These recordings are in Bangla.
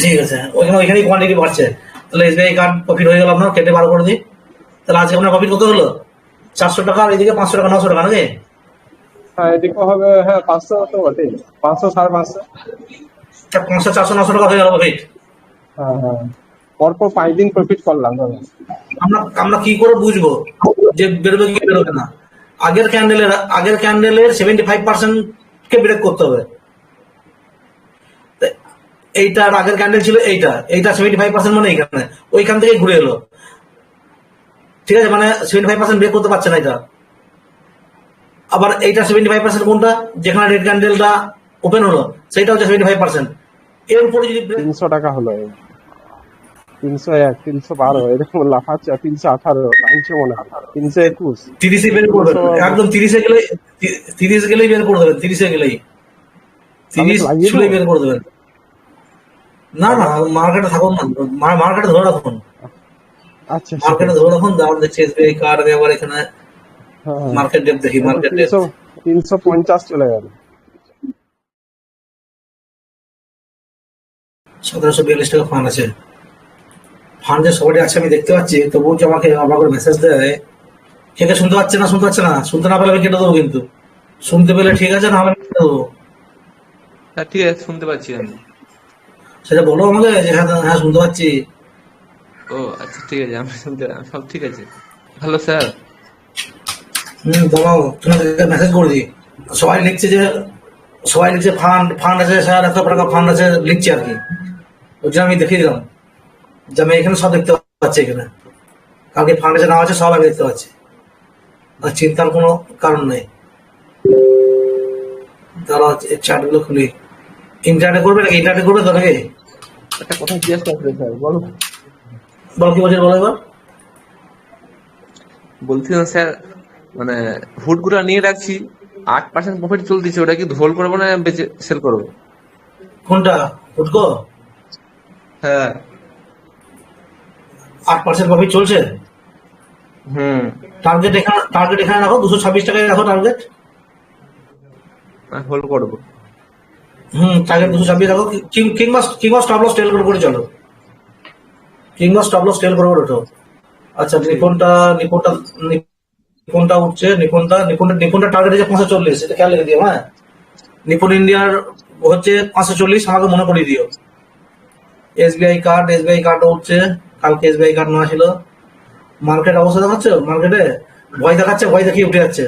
ঠিক আছে। ওইখানে ওইখানেই কোয়ান্টিটি বাড়ছে। তাহলে এসবিআই কার্ড প্রফিট হয়ে গেল আপনার কেটে বার করে দিই। তাহলে আজকে আপনার প্রফিট কত হলো? চারশো টাকা আর এদিকে পাঁচশো টাকা নশো টাকা নাকি? হ্যাঁ এদিকে হবে হ্যাঁ পাঁচশো তো বটেই। পাঁচশো সাড়ে পাঁচশো। পাঁচশো চারশো নশো টাকা হয়ে গেল প্রফিট হ্যাঁ হ্যাঁ। পরপর পাঁচ দিন প্রফিট করলাম আমরা আমরা কি করে বুঝব যে বেরোবে কি বেরোবে না? আগের ক্যান্ডেলের আগের ক্যান্ডেলের সেভেন্টি ফাইভ পার্সেন্ট কে ব্রেক করতে হবে। এইটার আগের ক্যান্ডেল ছিল এইটা। এইটা সেভেন্টি ফাইভ পার্সেন্ট মানে এইখানে। ওইখান থেকে ঘুরে এলো। ঠিক আছে মানে সেভেন্টি ফাইভ পার্সেন্ট ব্রেক করতে পারছে না এটা। আবার এইটা সেভেন্টি ফাইভ পার্সেন্ট কোনটা? যেখানে রেড ক্যান্ডেলটা ওপেন হলো সেইটা হচ্ছে সেভেন্টি ফাইভ পার্সেন্ট এর উপরে যদি তিনশো টাকা হলো তিনশো এক তিনশো বারো এরকম লাফাচ্ছে তিনশো আঠারো তিনশো মনে হয়। তিনশো একুশ। তিরিশে বের করে দেবেন একদম তিরিশে গেলে তিরিশ গেলেই বের করে দেবেন তিরিশে গেলেই। তিরিশ বের করে দেবেন। না না মার্কেটে থাকুন না। মার্কেটে ধরে রাখুন। আচ্ছা মার্কেটে ধরে রাখুন দাম দেখছি এসবিআই কার্ড আবার এখানে হ্যাঁ। মার্কেট ডেপ দেখি মার্কেট ডেপ তিনশো পঞ্চাশ চলে গেল। সতেরোশো বিয়াল্লিশ টাকা ফান্ড আছে। ফান্ড যে সবাই আছে আমি দেখতে পাচ্ছি তবুও যে আমাকে আবার করে মেসেজ দেয় কে কে শুনতে পাচ্ছে না শুনতে পাচ্ছে না? শুনতে না পেলে আমি কেটে দেবো কিন্তু। শুনতে পেলে ঠিক আছে না হলে আমি কেটে দেবো। হ্যাঁ ঠিক আছে শুনতে পাচ্ছি আমি। সেটা বলো আমাকে যে হ্যাঁ হ্যাঁ শুনতে পাচ্ছি। ও আচ্ছা ঠিক আছে আমি শুনতে সব ঠিক আছে। Hello sir. হুম দাঁড়াও তোমাকে মেসেজ করে দিই। সবাই লিখছে যে সবাই লিখছে ফান্ড ফান্ড আছে স্যার এত টাকা ফান্ড আছে লিখছে আর কি। ওই জন্য আমি দেখিয়ে দিলাম। যে আমি এখানে সব দেখতে পাচ্ছি এখানে। কালকে ফান্ড আছে না আছে সব আমি দেখতে পাচ্ছি। আর চিন্তার কোনো কারণ নেই। এই চার্টগুলো খুলি। ইন্টারনেটে করবে নাকি ইন্টারনেটে করবে তো নাকি? একটা কথা জিজ্ঞেস করতে স্যার বলো। বলো কি বলছেন বলো এবার বলছিলাম স্যার মানে হুডগুলো নিয়ে রাখছি আট পার্সেন্ট প্রফিট চলতেছে ওটা কি হোল্ড করব না বেচে সেল করব? কোনটা? ফুটকো হ্যাঁ। আট পার্সেন্ট প্রফিট চলছে? হুম। টার্গেট এখানে টার্গেট এখানে রাখো দুশো ছাব্বিশ টাকায় রাখো টার্গেট হোল্ড করব। হুম টার্গেট দুশো ছাব্বিশ রাখো কিং- কিংবা কিংবা স্টপ লস টেল করে করে চলো। কিংবা স্টপ লস টেল করে করে ওঠো আচ্ছা নিপনটা নিপনটা নিপনটা উঠছে নিপনটা নিপনটা নিপনটা টার্গেট হচ্ছে পাঁচশো চল্লিশ এটা খেয়াল রেখে দিও হ্যাঁ? নিপন ইন্ডিয়ার হচ্ছে পাঁচশো চল্লিশ আমাকে মনে করিয়ে দিও। এসবিআই কার্ড এসবিআই কার্ড উঠছে কালকে এসবিআই কার্ড নেওয়া ছিল মার্কেট অবস্থা দেখাচ্ছ? মার্কেটে ভয় দেখাচ্ছে ভয় দেখিয়ে উঠে যাচ্ছে।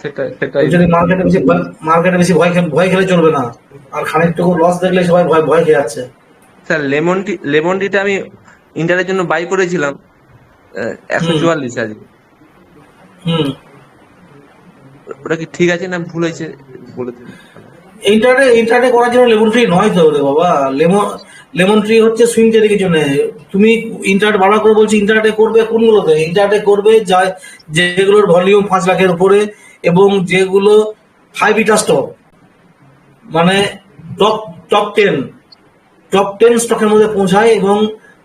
সেটাই সেটাই। যদি মার্কেটে বেশি মার্কেটে বেশি ভয় ভয় খেলে চলবে না। আর খানিকটুকু লস দেখলে সবাই ভয় ভয় খেয়ে যাচ্ছে। স্যার লেমন টি লেমন টিটা আমি ইন্টারের জন্য বাই করেছিলাম একশো। চুয়াল্লিশ আজকে হুম। ওটা কি ঠিক আছে না ভুল হয়েছে? বলে দিন। ইন্টারনেট ইন্টারনেট করার জন্য লেমন ট্রি নয় তো রে বাবা। লেমন লেমন ট্রি হচ্ছে সুইং ট্রেডিং জন্য তুমি ইন্টারনেট বারবার করে বলছি ইন্টারনেটে করবে কোনগুলোতে? ইন্টারনেটে করবে যা যেগুলোর ভলিউম পাঁচ লাখের উপরে এবং যেগুলো হাই বিটা স্টক মানে top top ten top ten স্টকের মধ্যে পৌঁছায় এবং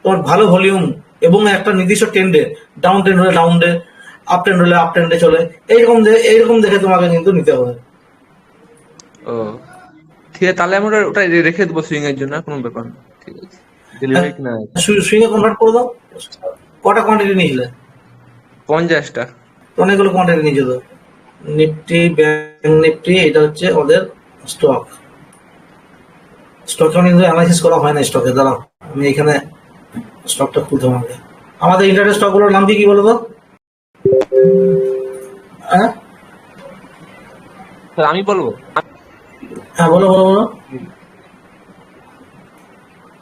তোমার ভালো ভলিউম এবং একটা নির্দিষ্ট ট্রেন্ডে ডাউন ট্রেন্ড হলে ডাউন ডে আপ ট্রেন্ড হলে আপ ট্রেন্ডে চলে। এইরকম এইরকম দেখে তোমাকে কিন্তু নিতে হবে। ও ঠিক আছে তাহলে আমরা ওটা রেখে দেবো সুইং এর জন্য কোনো ব্যাপার না। ঠিক আছে। ডেলিভারি কিনা সুইংয়ে কনভার্ট করে দাও। কটা কোয়ান্টিটি নিয়েছিলে পঞ্চাশটা। অনেকগুলো কোয়ান্টিটি নিয়েছে তো নিফটি ব্যাংক নিফটি এটা হচ্ছে ওদের স্টক স্টক কিন্তু অ্যানালাইসিস করা হয় না স্টকে দাঁড়াও আমি এখানে স্টকটা খুলতে হবে। আমাদের ইন্টারনেট স্টকগুলোর নাম কি কি বলো তো হ্যাঁ আমি বলব? হ্যাঁ বলো বলো বলো।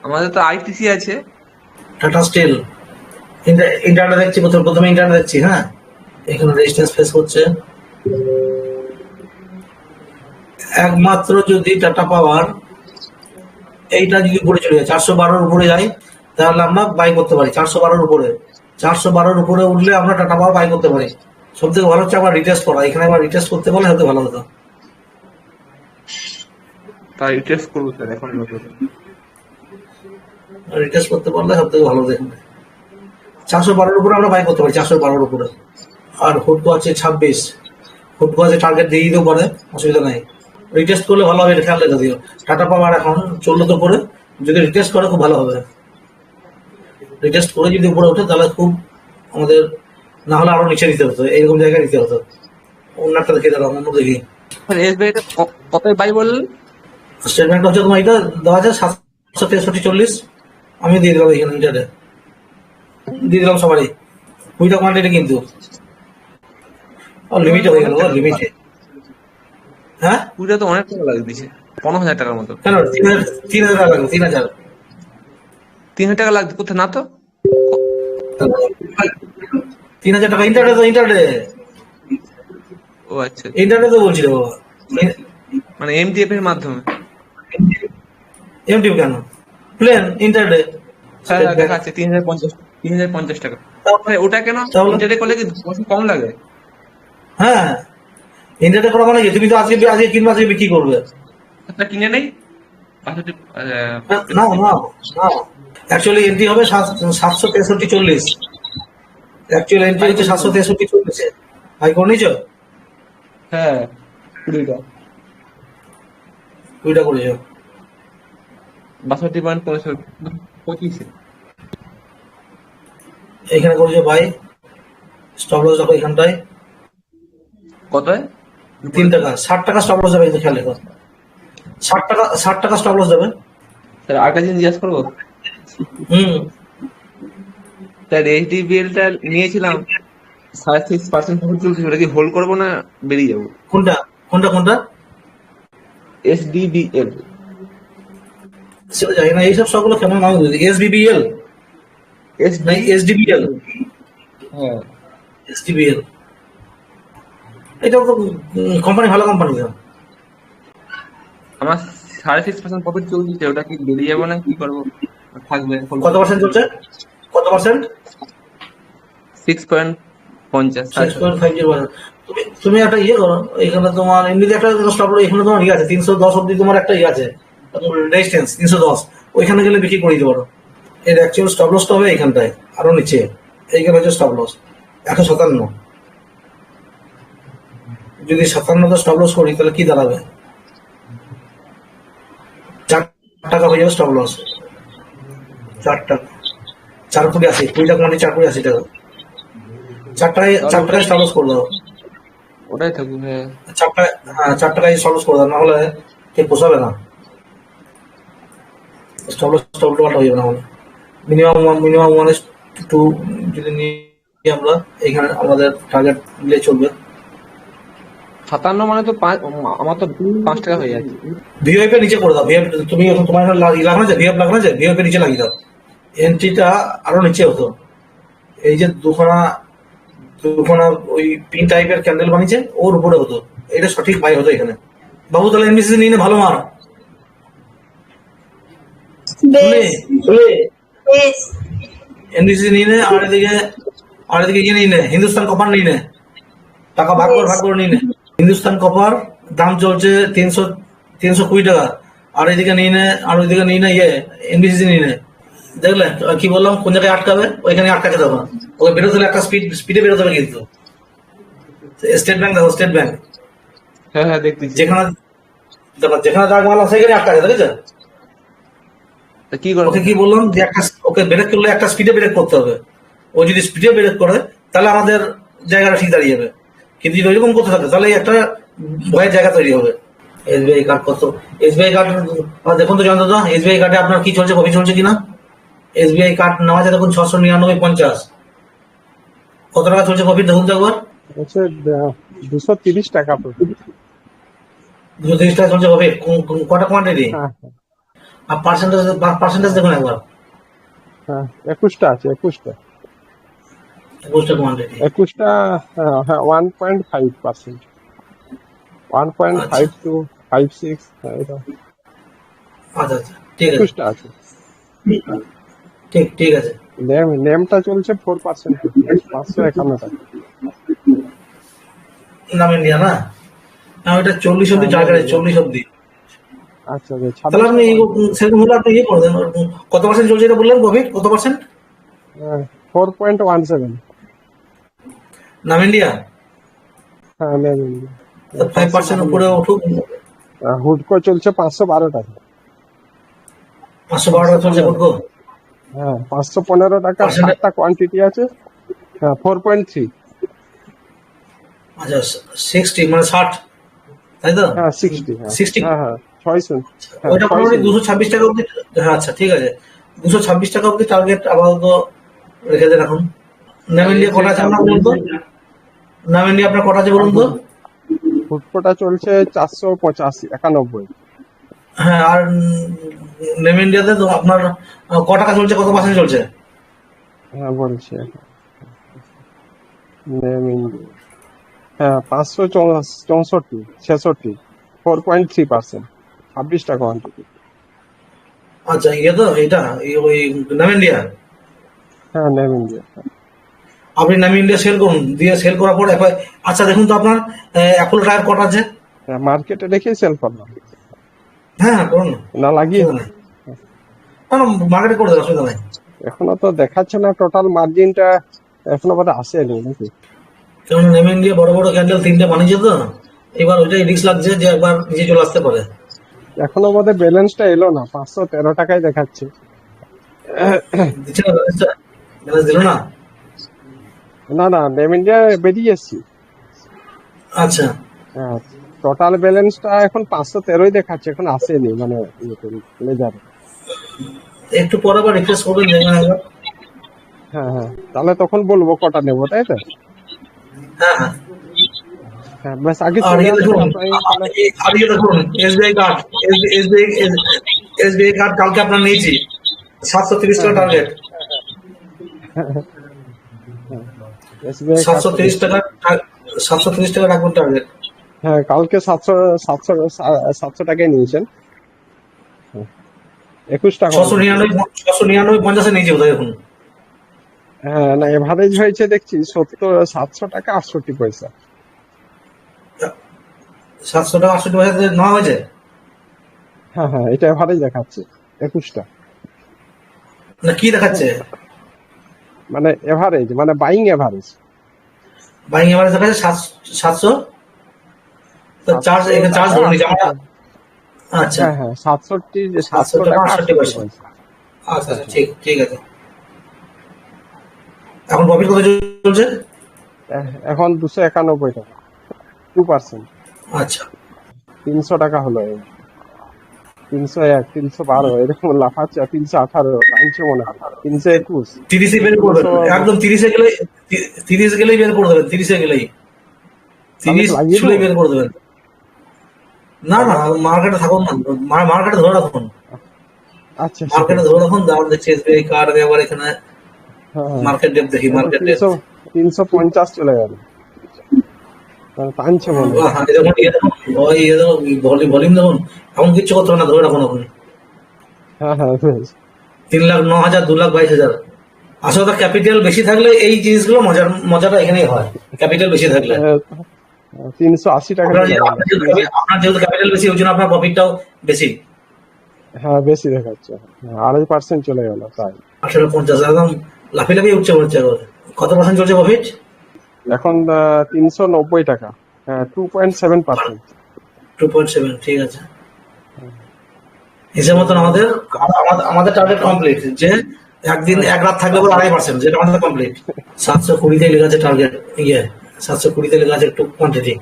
আমাদের তো আইটিসি আছে। টাটা স্টিল ইন্টারনেট দেখছি প্রথমে প্রথমে ইন্টারনেট দেখছি হ্যাঁ? এখানে রেজিস্ট্যান্স ফেস করছে। একমাত্র যদি টাটা পাওয়ার এইটা যদি উপরে চলে যায় চারশো বারোর উপরে যায় তাহলে আমরা বাই করতে পারি চারশো বারোর উপরে। চারশো বারোর উপরে উঠলে আমরা টাটা পাওয়ার বাই করতে পারি। সব থেকে ভালো হচ্ছে আবার রিটেস্ট করা। এখানে আবার রিটেস্ট করতে পারলে হয়তো ভালো হতো। তাই টেস্ট করব স্যার এখন রিটেস্ট করতে পারলে সব থেকে ভালো চারশো বারোর উপরে আমরা বাই করতে পারি চারশো বারোর উপরে। আর হুডকো আছে ছাব্বিশ। হুডকো আছে টার্গেট দিয়ে দিতেও পারে অসুবিধা নাই। রিটেস্ট করলে ভালো হবে এটা খেয়াল রেখে দিও। টাটা পাওয়ার এখন চলল তো পরে যদি রিটেস্ট করে খুব ভালো হবে। রিটেস্ট করে যদি উপরে ওঠে তাহলে খুব আমাদের না হলে আরও নিচে দিতে হতো এইরকম জায়গায় নিতে হতো। অন্য একটা দেখে দাঁড়াও অন্য দেখি। মানে কত বাই বললেন? স্টেট ব্যাংকটা হচ্ছে তোমার এটা দেওয়া আছে সাতশো তেষট্টি চল্লিশ। আমি দিয়ে দিলাম এখানে ইন্টারনেট দিয়ে দিলাম সবারই। কুড়িটা কোয়ান্টিটি কিন্তু। লিমিটে হয়ে গেল লিমিটে হ্যাঁ? কুড়িটা তো অনেক টাকা লাগিয়ে দিছে। পনেরো হাজার টাকার মতো। কেন? তিন হাজার টাকা লাগবে তিন হাজার। তিন হাজার টাকা লাগছে কোথায়? না তো? তিন হাজার টাকা ইন্টারনেট ইন্টারনেট ও আচ্ছা। ইন্টারনেট মানে এমটিএফ এর মাধ্যমে। এমটিভ কেন? প্লেন ইন্টারনেট দেখা যাচ্ছে তিন হাজার পঞ্চাশ তিন হাজার পঞ্চাশ টাকা। আরে, ওটা কেন? ইন্টারনেট করলে কি কম লাগে? হ্যাঁ ইন্টারনেট করা মানে তুমি তো আজকে আজকে কিনবে আজকে বিক্রি করবে। একটা কিনে নেই? না না না অ্যাকচুয়ালি এন্ট্রি হবে সাতশো তেষট্টি চল্লিশ। অ্যাকচুয়ালি এন্ট্রি হচ্ছে সাতশো তেষট্টি চল্লিশে হাই করে নিয়েছো? হ্যাঁ কুড়িটা। কুড়িটা করেছ বাষট্টি পয়েন্ট পঁচিশে এখানে করেছ বাই স্টপ লস দেখো এখানটায় কত তিন টাকা ষাট টাকা স্টপ লস যাবে কিন্তু খেয়াল রেখো ষাট টাকা ষাট টাকা স্টপ লস যাবে স্যার আরেকটা জিনিস জিজ্ঞাসা করব? হুম। স্যার এইচডিবিএল টা নিয়েছিলাম সাড়ে সিক্স পার্সেন্ট ওটা কি হোল্ড করব না বেরিয়ে যাব? কোনটা? কোনটা কোনটা? এসডিবিএল সেটা জানি না এইসব সবগুলো কেমন নাম এস বিবিএল এস এসডিবিএল হ্যাঁ। এসডিবিএল এটা তো কোম্পানি ভালো কোম্পানি তো আমার সাড়ে সিক্স পার্সেন্ট প্রফিট চলছে ওটা কি বেরিয়ে যাব না কি করব? থাকবে কত পার্সেন্ট চলছে? কত পার্সেন্ট সিক্স পয়েন্ট পঞ্চাশ সিক্স পয়েন্ট ফাইভ জিরো তুমি তুমি একটা ইয়ে করো এখানে তোমার এমনিতে একটা স্টপ এখানে তোমার ইয়ে আছে তিনশো দশ অব্দি তোমার একটা ইয়ে আছে রেজিস্ট্যান্স তিনশো দশ। ওইখানে গেলে বিক্রি করে দিতে পারো। এর অ্যাকচুয়াল স্টপ লসটা হবে এইখানটায় আরও নিচে। এইখানে হচ্ছে স্টপ লস একশো সাতান্ন। যদি সাতান্নটা স্টপ লস করি তাহলে কি দাঁড়াবে? চার টাকা হয়ে যাবে স্টপ লস চার টাকা। চার কোটি আশি কুড়িটা কোয়ান্টি চার কোটি আশি টাকা। চার টাকায় চার টাকায় স্টপ লস করে দাও। ওটাই থাকবে হ্যাঁ। চার টাকা হ্যাঁ চার টাকায় স্টপ লস করে দাও নাহলে ঠিক পোষাবে না। স্টপ লস স্টপ লস হয়ে যাবে না হলে মিনিমাম মিনিমাম ওয়ান টু যদি নিই আমরা এখানে আমাদের টার্গেট মিলে চলবে। সাতান্ন মানে তো পাঁচ আমার তো পাঁচ টাকা হয়ে যাচ্ছে। ভিওআইপি নিচে করে দাও ভিওআইপি তুমি এখন তোমার লাগানো আছে ভিওআইপি লাগানো আছে ভিওআইপি নিচে লাগিয়ে দাও। এন্ট্রিটা আরও নিচে হতো। এই যে দুখানা দুখানা ওই পিন টাইপের ক্যান্ডেল বানিয়েছে ওর উপরে হতো। এটা সঠিক বাই হতো এখানে। বাবু তাহলে এমবিসি নিয়ে ভালো মার বেশ। নিয়ে নে আর এদিকে আর এদিকে ইয়ে নিয়ে নে হিন্দুস্তান কপার নিয়ে নে। টাকা ভাগ করে ভাগ করে নিয়ে নে। হিন্দুস্তান কপার দাম চলছে তিনশো তিনশো কুড়ি টাকা। আর এদিকে নিয়ে নে আর ওইদিকে নিয়ে নে ইয়ে এনবিসি নিয়ে নে। দেখলে কি বললাম কোন জায়গায় আটকাবে? ওইখানে আটকাতে দেবো ওকে বেরোতে হলে একটা স্পিড স্পিডে বেরোতে হবে কিন্তু। স্টেট ব্যাংক দেখো স্টেট ব্যাংক হ্যাঁ হ্যাঁ দেখতেছি। যেখানে দেখো যেখানে দাগ মারলাম সেখানে আটকাছে দেখেছ? তা কি করব ওকে কি বললাম যে একটা ওকে ব্রেক করলে একটা স্পিডে ব্রেক করতে হবে। ও যদি স্পিডে ব্রেক করে তাহলে আমাদের জায়গাটা ঠিক দাঁড়িয়ে যাবে। কিন্তু যদি ওইরকম করতে থাকে তাহলে একটা ভয়ের জায়গা তৈরি হবে। এসবিআই কার্ড কত? এসবিআই কার্ড দেখুন তো জানতো এসবিআই কার্ডে আপনার কি চলছে কপি চলছে কিনা? এসবিআই কার্ড নেওয়া যায় দেখুন ছশো নিরানব্বই পঞ্চাশ। কত টাকা চলছে কপি দেখুন তো একবার। দুশো তিরিশ টাকা দুশো তিরিশ টাকা চলছে কপি কটা কোয়ান্টিটি হ্যাঁ আর পার্সেন্টেজ পার্সেন্টেজ দেখুন একবার। হ্যাঁ একুশটা আছে একুশটা। একুশটা কোয়ান্টিটি একুশটা হ্যাঁ one point five percent one point five two five six এটা। আচ্ছা আচ্ছা ঠিক আছে। একুশটা আছে। ঠিক ঠিক আছে। নেম নেমটা চলছে ফোর পার্সেন্ট পাঁচশো একান্ন টাকা। নাম ইন্ডিয়া না? না ওটা চল্লিশ অব্দি টার্গেট আছে চল্লিশ অব্দি আচ্ছা আচ্ছা তাহলে আপনি সেরকম হলে আপনি ইয়ে করে দেন কত পার্সেন্ট চলছে এটা বললেন কোভিড কত percent four point one seven NAM India? হ্যাঁ নেম ফাইভ পার্সেন্ট উপরে উঠুক। হুডকো চলছে পাঁচশো বারো টাকা। পাঁচশো বারো টাকা চলছে কোটকো হ্যাঁ পাঁচশো পনেরো টাকা সাতটা কোয়ান্টিটি আছে। হ্যাঁ ফোর পয়েন্ট থ্রি আচ্ছা সিক্সটি মানে ষাট। তাই তো? হ্যাঁ সিক্সটি হ্যাঁ। 60? হ্যাঁ হ্যাঁ ছয় শূন্য। হ্যাঁ ওইটা মোটামুটি দুশো ছাব্বিশ টাকা অব্দি হ্যাঁ আচ্ছা ঠিক আছে। দুশো ছাব্বিশ টাকা অব্দি টার্গেট আপাতত রেখে দেন এখন। নাম ইন্ডিয়া কটা আছে আপনার বলুন তো নাম আপনার কটা আছে বলুন তো? ফুটপোটা চলছে চারশো পঁচাশি একানব্বই। হ্যাঁ আর নেম ইন্ডিয়াতে তো আপনার ক টাকা চলছে কত পার্সেন্ট চলছে? হ্যাঁ বলছি। NAM India. হ্যাঁ পাঁচশো চৌষট্টি ছেষট্টি ফোর পয়েন্ট থ্রি পার্সেন্ট ছাব্বিশটা কোয়ান্টিটি আচ্ছা ইয়ে তো এটা ওই নাম ইন্ডিয়া? হ্যাঁ নেম ইন্ডিয়া। আপনি নাম ইন্ডিয়া সেল করুন দিয়ে সেল করার পর আচ্ছা দেখুন তো আপনার অ্যাপল টায়ার কটা আছে। মার্কেটে রেখে সেল করলাম। হ্যাঁ হ্যাঁ করুন না। লাগিয়ে। না না মার্কেটে করে দেন অসুবিধা নাই। এখনও তো দেখাচ্ছে না টোটাল মার্জিনটা এখনও বোধহয় আসেনি নাকি? কারণ নেম ইন্ডিয়া বড় বড় ক্যান্ডেল তিনটে বানিয়েছে তো এবার ওইটাই রিস্ক লাগছে যে একবার নিচে চলে আসতে পারে। এখনও বোধহয় ব্যালেন্সটা এলো না পাঁচশো তেরো টাকায় দেখাচ্ছে। ব্যালেন্স দিল না? না না ইন্ডিয়া বেরিয়ে এসছি। আচ্ছা। হ্যাঁ টোটাল ব্যালেন্সটা এখন পাঁচশো তেরোই দেখাচ্ছে এখন আসেনি মানে লেজারে একটু পরে আবার রিফ্রেশ করবেন দেখবেন একবার হ্যাঁ হ্যাঁ তাহলে তখন বলব কটা নেব তাই তো? হ্যাঁ হ্যাঁ। হ্যাঁ বেশ আগে আর ইয়ে দেখুন আর ইয়ে দেখুন SBI card SBI SBI card কালকে আপনার নিয়েছি সাতশো তিরিশ টাকা টার্গেট সাতশো তিরিশ টাকা সাতশো তিরিশ টাকা রাখবেন টার্গেট হ্যাঁ কালকে সাতশো সাতশো সাতশো টাকায় নিয়েছেন। হুম। একুশ টাকা। ছশো নিরানব্বই ছশো নিরানব্বই পঞ্চাশে নিয়েছি বোধহয় এখন। হ্যাঁ না এভারেজ হয়েছে দেখছি সত্তর সাতশো টাকা আটষট্টি পয়সা। সাতশো টাকা আটষট্টি পয়সা নেওয়া হয়েছে? হ্যাঁ হ্যাঁ এটা এভারেজ দেখাচ্ছে একুশটা। না কি দেখাচ্ছে? মানে এভারেজ মানে বাইং এভারেজ বাইং এভারেজ সাত- সাতশো? তো চার্জ এখানে চার্জ ধরে নিচ্ছে আমরা আচ্ছা। হ্যাঁ হ্যাঁ সাতষট্টি সাতশো টাকা আটষট্টি পয়সা। আচ্ছা আচ্ছা ঠিক ঠিক আছে। এখন প্রফিট কত চলছে? এ- এখন দুশো একানব্বই টাকা টু পার্সেন্ট আচ্ছা। তিনশো টাকা হলো এবার। তিনশো এক তিনশো বারো এরকম লাফাচ্ছে তিনশো আঠারো টাইমছে মনে হয়। তিনশো একুশ। তিরিশে বের করে একদম তিরিশে গেলে তিরিশ গেলেই বের করে দেবেন তিরিশে গেলেই তিরিশ ছুলে বের করে দেবেন না না মার্কেটে থাকুন না। মার্কেটে ধরে রাখুন। আচ্ছা মার্কেটে ধরে রাখুন তারপর দেখছি এসবিআই কার্ড আবার এখানে হ্যাঁ। হ্যাঁ। মার্কেট ডেপ দেখি মার্কেট ডেপ তিনশো তিনশো পঞ্চাশ চলে গেল। টানছে মনে হয়। হ্যাঁ ইয়ে ওই ইয়ে দেখুন ভলিউম দেখুন এমন কিচ্ছু করতে না ধরে রাখুন এখন হ্যাঁ হ্যাঁ তিন লাখ ন হাজার দু লাখ বাইশ হাজার। আসলে ক্যাপিটাল বেশি থাকলে এই জিনিসগুলো মজার মজাটা এখানেই হয়। ক্যাপিটাল বেশি থাকলে। আহ, তিনশো আশি টাকা আপনার যেহেতু ক্যাপিটাল বেশি ওই জন্য আপনার প্রফিটটাও বেশি। হ্যাঁ বেশি দেখাচ্ছে। হ্যাঁ, আড়াই পার্সেন্ট চলে গেল তাই আঠারো পঞ্চাশ একদম লাফিয়ে লাফিয়ে উঠছে মনে হচ্ছে কত পার্সেন্ট চলছে প্রফিট এখন তিনশো নব্বই টাকা। হ্যাঁ two point seven percent two point seven ঠিক আছে। হিসেব মতন আমাদের আমাদের- টার্গেট কমপ্লিট যে একদিন, এক রাত থাকলে পরে আড়াই পার্সেন্ট যেটা আমাদের কমপ্লিট সাতশো কুড়িতে লেখা আছে টার্গেট ইয়ে সাতশো কুড়িতে লেখা আছে একটু কোয়ান্টিটি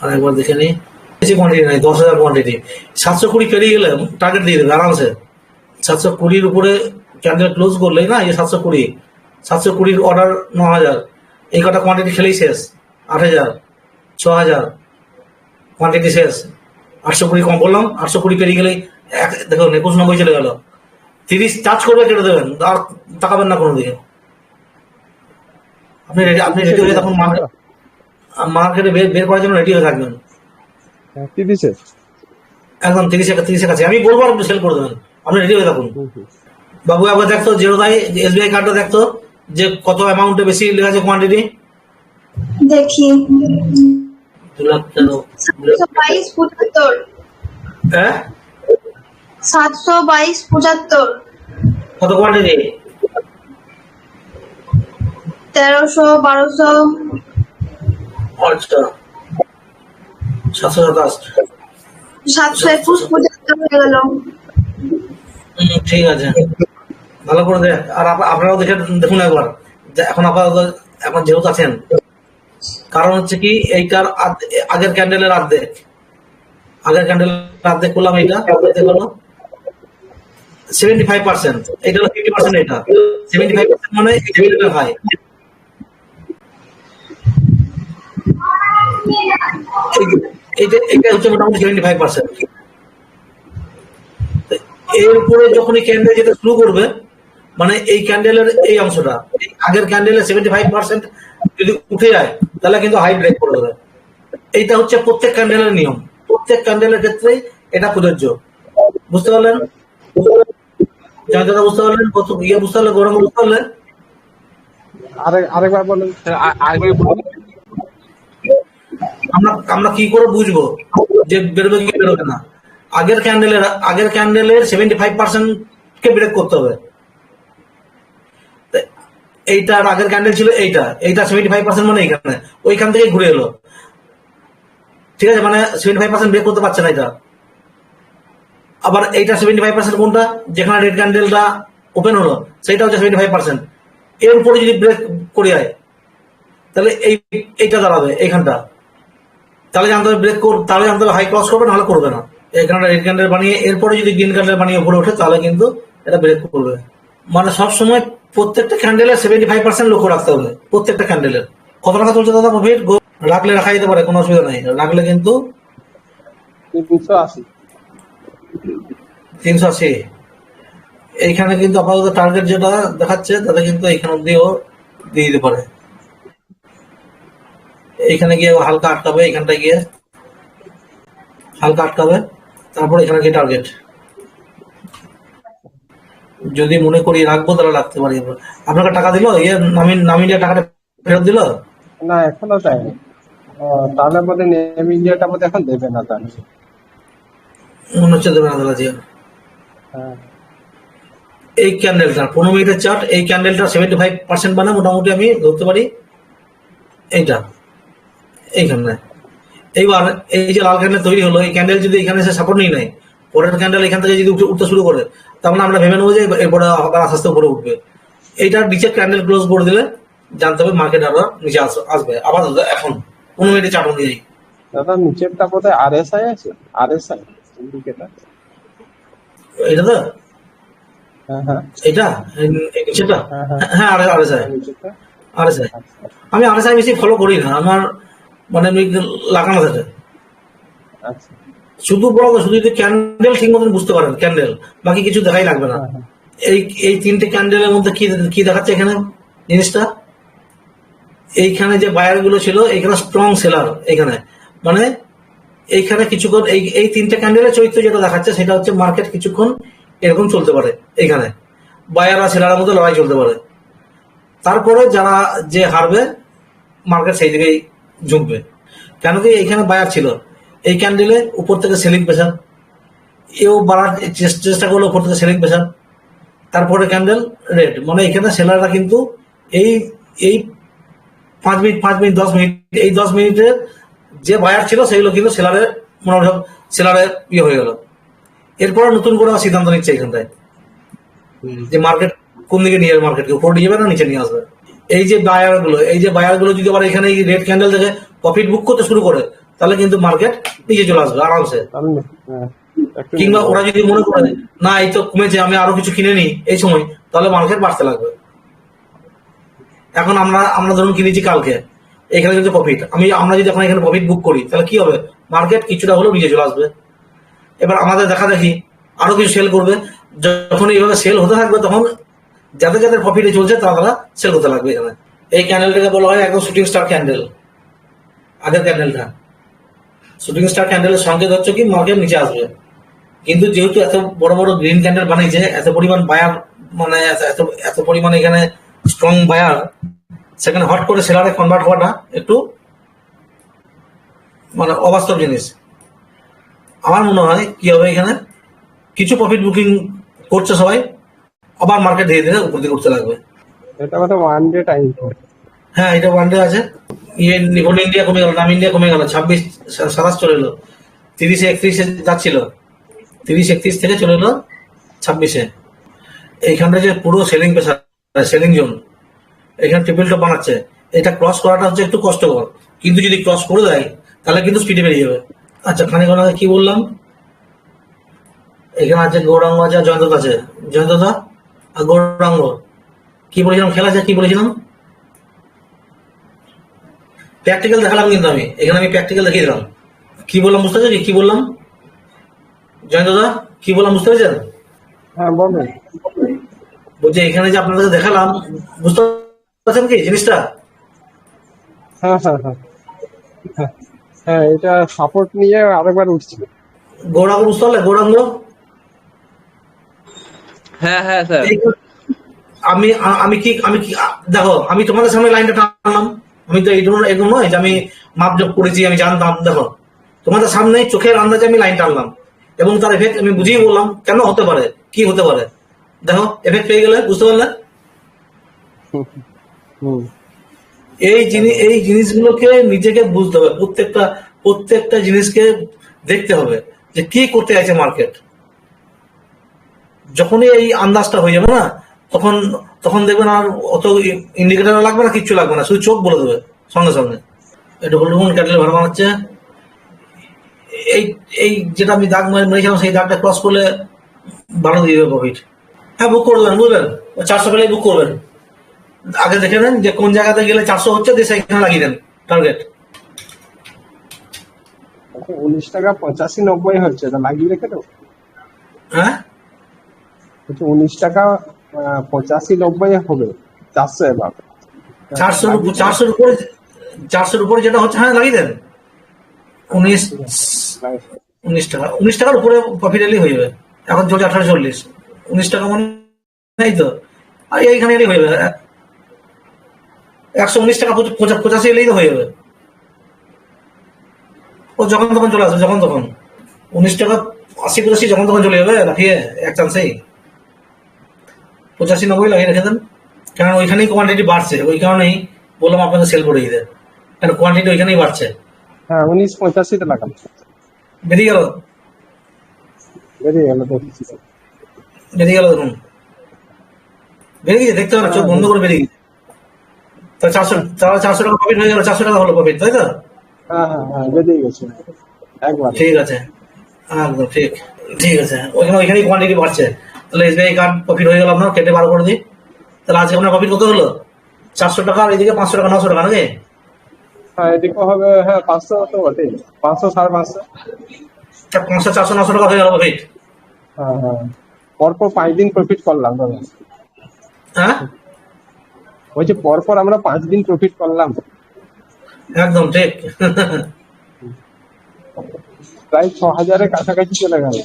আর একবার দেখে নিই বেশি কোয়ান্টিটি নাই, দশ হাজার কোয়ান্টিটি সাতশো কুড়ি পেরিয়ে গেলে টার্গেট দিয়ে দেবে, আরামসে। সাতশো কুড়ির উপরে ক্যান্ডেল ক্লোজ করলেই না, এই সাতশো কুড়ি, সাতশো কুড়ির অর্ডার ন হাজার। এই কটা কোয়ান্টিটি খেলেই শেষ। আট হাজার ছ হাজার কোয়ান্টিটি শেষ। আটশো কুড়ি কম বললাম আটশো কুড়ি পেরিয়ে গেলেই এক দেখুন একুশ নব্বই চলে গেল। তিরিশ চার্জ করবে কেটে দেবেন আর তাকাবেন না কোনো দিকে আপনি রেডি আপনি রেডি হয়ে তখন মার্কেটে বের বের করার জন্য রেডি হয়ে থাকবেন। হ্যাঁ, তিরিশে একদম তিরিশে তিরিশে কাছে। আমি বলব আপনি সেল করে দেবেন। আপনি রেডি হয়ে থাকুন। বাবু একবার দেখতো জেরোদাই এসবিআই কার্ডটা দেখতো? যে কত অ্যামাউন্টে বেশি লেখা আছে কোয়ান্টিটি দেখি। দু লাখ কেন বাইশ পঁচাত্তর। হ্যাঁ? সাতশো বাইশ পঁচাত্তর। কত কোয়ান্টিটি তেরোশো বারোশো। আচ্ছা সাতশো সাতাশ। সাতশো একুশ পঁচাত্তর হয়ে গেল। ঠিক আছে। ভালো করে দেখ। আর আপ- আপনারাও দেখে দেখুন একবার। এখন আপাতত এখন যেহেতু আছেন। কারণ হচ্ছে কি এইটার আগের ক্যান্ডেলের অর্ধেক আগের ক্যান্ডেল অর্ধেক করলাম এইটা। সেভেন্টি ফাইভ পার্সেন্ট হলো ফিফটি পার্সেন্ট এটা। সেভেন্টি ফাইভ পার্সেন্ট মানে হাই এইটা এটা হচ্ছে মোটামুটি সেভেন্টি ফাইভ পার্সেন্ট এর উপরে যখন এই ক্যান্ডেল যেটা শুরু করবে মানে এই ক্যান্ডেলের এই অংশটা এই আগের ক্যান্ডেলের সেভেন্টি ফাইভ পার্সেন্ট যদি উঠে যায় তাহলে কিন্তু হাই ব্রেক করে দেবে এইটা হচ্ছে প্রত্যেক ক্যান্ডেলের নিয়ম। প্রত্যেক ক্যান্ডেলের ক্ষেত্রেই এটা প্রযোজ্য। বুঝতে পারলেন? জানতে বুঝতে পারলেন কত ইয়ে বুঝতে পারলেন গরম বুঝতে পারলেন? আরেকবার বলুন। আমরা আমরা কি করে বুঝব যে বেরোবে কি বেরোবে না? আগের ক্যান্ডেলের আগের ক্যান্ডেলের সেভেন্টি ফাইভ পার্সেন্ট কে ব্রেক করতে হবে? এইটার আগের ক্যান্ডেল ছিল এইটা। এইটা সেভেন্টি ফাইভ পার্সেন্ট মানে এইখানে। ওইখান থেকে ঘুরে এলো। ঠিক আছে মানে সেভেন্টি ফাইভ পার্সেন্ট ব্রেক করতে পারছে না এটা। আবার এইটা সেভেন্টি ফাইভ পার্সেন্ট কোনটা? যেখানে রেড ক্যান্ডেলটা ওপেন হলো, সেইটা হচ্ছে সেভেন্টি ফাইভ পার্সেন্ট এর উপরে যদি ব্রেক করে যায় তাহলে এই, এইটা দাঁড়াবে, এইখানটা। তাহলে জানতে হবে ব্রেক কর, তাহলে জানতে হবে হাই ক্রস করবে, নাহলে করবে না। এখানে রেড ক্যান্ডেল বানিয়ে, এরপরে যদি গ্রিন ক্যান্ডেল বানিয়ে উপরে ওঠে, তাহলে কিন্তু এটা ব্রেক করবে। মানে সব সময় প্রত্যেকটা ক্যান্ডেলের সেভেন্টি ফাইভ পার্সেন্ট লক্ষ্য রাখতে হবে প্রত্যেকটা ক্যান্ডেলের কত টাকা চলছে দাদা প্রফিট? রাখলে রাখা যেতে পারে কোনো অসুবিধা নেই। রাখলে কিন্তু তিনশো আশি। তিনশো আশি। এইখানে কিন্তু আপাতত টার্গেট যেটা দেখাচ্ছে তাতে কিন্তু এইখানে অব্দিও দিয়ে দিতে পারে। এইখানে গিয়ে হালকা আটকাবে এইখানটা গিয়ে হালকা আটকাবে তারপর এখানে গিয়ে টার্গেট যদি মনে করি রাখব তাহলে রাখতে পারি। আপনাকে টাকা দিলো? ইয়ে নামিন নামিয়ে টাকাটা ফেরত দিলো? না এখনও ও, তাহলে বোধ নেম ইন্ডিয়াটা বোধ এখন দেবে না তাহলে। মনে হচ্ছে দেবে না জি হ্যাঁ। এই ক্যান্ডেলটা পনেরো মিনিটের চার্ট এই ক্যান্ডেলটা সেভেন্টি ফাইভ পার্সেন্ট মানে মোটামুটি আমি ধরতে পারি। এইটা এইখানে। এইবার এই যে লাল ক্যান্ডেল তৈরি হলো এই ক্যান্ডেল যদি এখানে এসে সাপোর্ট নিয়ে নেয় পরের ক্যান্ডেল এখান থেকে যদি উঠে উঠতে শুরু করে মানে আমরা ভেবে নেব যে এরপরে আবার আস্তে আস্তে উপরে উঠবে। এইটার নিচে ক্যান্ডেল ক্লোজ করে দিলে জানতে হবে মার্কেট আবার নিচে আসবে। আবার এখন। পনেরো মিনিটে চার্ট অনুযায়ী দাদা নিচেরটা বোধহয় আর এস আই আছে? আর এস আই এটা তো? হ্যাঁ হ্যাঁ। এটা নিচেটা হ্যাঁ, আর আর এস নিচেরটা? আর এস আচ্ছা আমি আর এস আই বেশি ফলো করি না। আমার মানে লাগানো থাকে। আচ্ছা। শুধু বড় শুধু যদি ক্যান্ডেল ঠিক মতন বুঝতে পারেন ক্যান্ডেল বাকি কিছু দেখাই লাগবে না। হ্যাঁ, হ্যাঁ। এই এই তিনটে ক্যান্ডেলের মধ্যে কি কি দেখাচ্ছে এখানে জিনিসটা? এইখানে যে বায়ারগুলো ছিল এখানে স্ট্রং সেলার এখানে। মানে এইখানে কিছুক্ষণ এই এই তিনটে ক্যান্ডেলের চরিত্র যেটা দেখাচ্ছে সেটা হচ্ছে মার্কেট কিছুক্ষণ এরকম চলতে পারে এখানে বায়ার আর সেলারের মধ্যে লড়াই চলতে পারে। তারপরে যারা যে হারবে মার্কেট সেই দিকেই ঝুঁকবে। কেন কি এইখানে বায়ার ছিল? এই ক্যান্ডেলে উপর থেকে সেলিং প্রেশার এও বাড়ার চেষ্টা করল উপর থেকে সেলিং প্রেশার তারপরে ক্যান্ডেল রেড মানে এখানে সেলাররা কিন্তু এই এই পাঁচ মিনিট পাঁচ মিনিট দশ মিনিট এই দশ মিনিটের যে বায়ার ছিল সেগুলো কিন্তু সেলারের মনোভাব সেলারের ইয়ে হয়ে গেল। এরপরে নতুন করে আবার সিদ্ধান্ত নিচ্ছে এখানটায়। যে মার্কেট কোন দিকে নিয়ে যাবে মার্কেটকে উপর নিয়ে যাবে না নিচে নিয়ে আসবে? এই যে বায়ারগুলো এই যে বায়ারগুলো যদি আবার এখানে এই রেড ক্যান্ডেল থেকে প্রফিট বুক করতে শুরু করে তাহলে কিন্তু মার্কেট নিচে চলে আসবে আরামসে। হ্যাঁ, কিংবা ওরা যদি মনে করে না এই তো কমেছে আমি আরও কিছু কিনে নিই এই সময় তাহলে মার্কেট বাড়তে লাগবে। এখন আমরা আমরা ধরুন কিনেছি কালকে এখানে কিন্তু প্রফিট আমি আমরা যদি এখন এখানে প্রফিট বুক করি তাহলে কি হবে? মার্কেট কিছুটা হলেও নিচে চলে আসবে। এবার আমাদের দেখা দেখি আরও কিছু সেল করবে। যখন এইভাবে সেল হতে থাকবে তখন যাদের যাদের প্রফিটে চলছে তারা সেল হতে লাগবে এখানে। এই ক্যান্ডেলটাকে বলা হয় একদম শুটিং স্টার ক্যান্ডেল আগের ক্যান্ডেলটা শুটিং স্টার ক্যান্ডেলের সংকেত হচ্ছে কি মার্কেট নিচে আসবে। কিন্তু যেহেতু এত বড় বড় গ্রিন ক্যান্ডেল বানিয়েছে এত পরিমাণ বায়ার মানে এত, এত- পরিমাণ এখানে স্ট্রং বায়ার সেখানে হট করে সেলারে কনভার্ট হওয়াটা একটু মানে অবাস্তব জিনিস। আমার মনে হয় কি হবে এখানে? কিছু প্রফিট বুকিং করছে সবাই, আবার মার্কেট ধীরে ধীরে উপর দিকে উঠতে লাগবে। এটা বোধহয় ওয়ান ডে টাইম হ্যাঁ এটা ওয়ান ডে আছে। ইয়ে ইন্ডিয়া কমে গেল, নাম ইন্ডিয়া কমে গেল, ছাব্বিশ সাতাশ চলে এলো। তিরিশে, একত্রিশে যাচ্ছিল। তিরিশ, একত্রিশ থেকে চলে এলো ছাব্বিশে। এইখানটা যে পুরো সেলিং পেশা সেলিং জোন এখানে ট্রিপল টপ বানাচ্ছে। এটা ক্রস করাটা হচ্ছে একটু কষ্টকর। কিন্তু যদি ক্রস করে দেয়, তাহলে কিন্তু স্পিডে বেরিয়ে যাবে। আচ্ছা আগে কি বললাম? এখানে আছে গৌরাঙ্গ আছে জয়ন্ত আছে। জয়ন্তদা আর গৌরাঙ্গ। কি বলেছিলাম? খেলা আছে, কি বলেছিলাম? প্র্যাকটিক্যাল দেখালাম কিন্তু আমি। এখানে আমি প্র্যাকটিক্যাল দেখিয়ে দিলাম। কি বললাম বুঝতে পারছি কি বললাম? জয়ন্তদা কি বললাম বুঝতে পেরেছেন? হ্যাঁ বলুন। বলছি এখানে যে আপনাদের দেখালাম বুঝতে পারছেন কি জিনিসটা? হ্যাঁ হ্যাঁ হ্যাঁ। হ্যাঁ হ্যাঁ এটা সাপোর্ট নিয়ে আরেকবার উঠছিল গৌরাঙ্গ বুঝতে পারলে? গৌরাঙ্গ? হ্যাঁ হ্যাঁ স্যার। আমি আমি কি আমি কি দেখো আমি তোমাদের সামনে লাইনটা টানলাম। আমি তো এইগুলো এগুলো নয় যে আমি মাপ যোগ করেছি, আমি জানতাম। দেখো, তোমাদের সামনে চোখের আন্দাজে আমি লাইন টানলাম এবং তার এফেক্ট আমি বুঝিয়ে বললাম, কেন হতে পারে? কি হতে পারে? দেখো এফেক্ট পেয়ে গেলে, বুঝতে পারলে? এই জিনিস এই জিনিসগুলোকে নিজেকে বুঝতে হবে, প্রত্যেকটা প্রত্যেকটা জিনিসকে দেখতে হবে যে কি করতে আছে মার্কেট যখনই এই আন্দাজটা হয়ে যাবে না, তখন তখন দেখবেন আর অত ইন্ডিকেটার লাগবে না কিচ্ছু লাগবে না শুধু চোখ বলে দেবে সঙ্গে সঙ্গে। এটা হলুন ক্যাটেল ভালো বানাচ্ছে এই এই যেটা আমি দাগ মারি- মেরেছিলাম সেই দাগটা ক্রস করলে ভালো দিয়ে দেবে প্রফিট হ্যাঁ বুক করবেন বুঝলেন? চারশো পেলে বুক করবেন। আগে দেখে নেন যে কোন জায়গাতে গেলে চারশো হচ্ছে দিয়ে সেখানে লাগিয়ে দেন টার্গেট উনিশ টাকা পঁচাশি নব্বই হচ্ছে লাগিয়ে রেখে দেবো হ্যাঁ? হচ্ছে উনিশ টাকা পঁচাশি, নব্বই হবে। চারশো এবার। চারশোর চারশোর উপরে চারশোর উপরে যেটা হচ্ছে হ্যাঁ লাগিয়ে দেন। উনিশ উনিশ টাকা। উনিশ টাকার উপরে প্রফিট এলেই হয়ে যাবে। এখন চলছে আঠারো চল্লিশ। উনিশ টাকা মানে তো? আর এইখানে এলেই হয়ে যাবে। একশো উনিশ টাকা পঁচা- পঁচা- পঁচাশি এলেই তো হয়ে যাবে। ও যখন তখন চলে আসবে, যখন তখন। উনিশ টাকা আশি পঁচাশি যখন তখন চলে যাবে, লাফিয়ে এক চান্সেই পঁচাশি নব্বই লাগিয়ে রেখে দেন। কারণ ওইখানেই কোয়ান্টিটি বাড়ছে ওই কারণেই বললাম আপনাকে সেল করে দিতে কারণ কোয়ান্টিটি ওইখানেই বাড়ছে। হ্যাঁ উনিশ পঁচাশিতে লাগাম বেরিয়ে গেল? বেরিয়ে গেল বেরিয়ে গেল দেখুন বেরিয়ে গিয়ে দেখতে পারে চোখ বন্ধ করে বেরিয়ে গিয়ে তাহলে চারশো তাহলে চারশো টাকা প্রফিট হয়ে গেল চারশো টাকা হলো প্রফিট তাই তো? হ্যাঁ হ্যাঁ হ্যাঁ বেরিয়ে গেছে। একবার। ঠিক আছে। একদম ঠিক। ঠিক আছে। ওইখানে ওইখানেই কোয়ান্টিটি বাড়ছে। তাহলে এসবিআই কার্ড প্রফিট হয়ে গেল আপনার কেটে বার করে দিই। তাহলে আজকে আপনার প্রফিট কত হলো? চারশো টাকা এদিকে পাঁচশো টাকা নশো টাকা নাকি? হ্যাঁ এদিকে হবে হ্যাঁ পাঁচশো তো বটেই। পাঁচশো সাড়ে পাঁচশো। পাঁচশো চারশো নশো টাকা হয়ে গেল প্রফিট হ্যাঁ হ্যাঁ। পরপর পাঁচ দিন প্রফিট করলাম দাদা হ্যাঁ? ওই যে পরপর আমরা পাঁচ দিন প্রফিট করলাম। একদম ঠিক। প্রায় ছ হাজারের কাছাকাছি চলে গেল।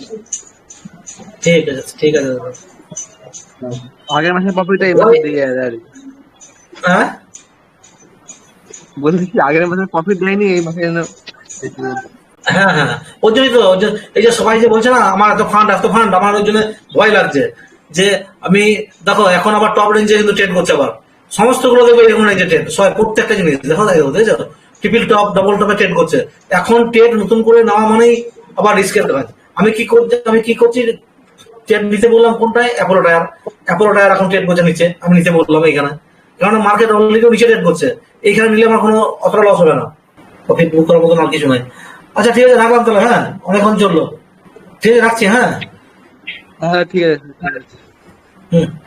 ঠিক আছে ঠিক আছে। আগের প্রফিটটা এই মাসে দিয়ে যায় আর হ্যাঁ? বলছি কি আগের মাসে প্রফিট দেয়নি এই মাসে হ্যাঁ হ্যাঁ। ওর জন্যই তো এই যে সবাই যে বলছে না আমার এত ফান্ড এত ফান্ড আমার ওই জন্য ভয় লাগছে। যে আমি দেখো এখন আবার টপ রেঞ্জে কিন্তু ট্রেড করছে আবার। সমস্তগুলো দেখবে এরকম রেঞ্জে ট্রেড সবাই প্রত্যেকটা জিনিস দেখো দেখো দেখছ ট্রিপল টপ ডাবল টপে ট্রেড করছে। এখন ট্রেড নতুন করে নেওয়া মানেই আবার রিস্কের কাজ। আমি কি করছি আমি কি করছি? ট্রেড নিচে বললাম কোনটায়? অ্যাপোলো টায়ার অ্যাপোলো টায়ার এখন ট্রেড করছে নিচে। আমি নিচে বললাম এইখানে। কারণ মার্কেট অলরেডি নিচে ট্রেড করছে। এইখানে নিলে আমার কোনো অতটা লস হবে না। প্রফিট বুক করার মতন আর কিছু নাই। আচ্ছা ঠিক আছে রাখলাম তাহলে হ্যাঁ? অনেকক্ষণ চলল। ঠিক আছে রাখছি হ্যাঁ? হ্যাঁ ঠিক আছে ঠিক আছে। হুম।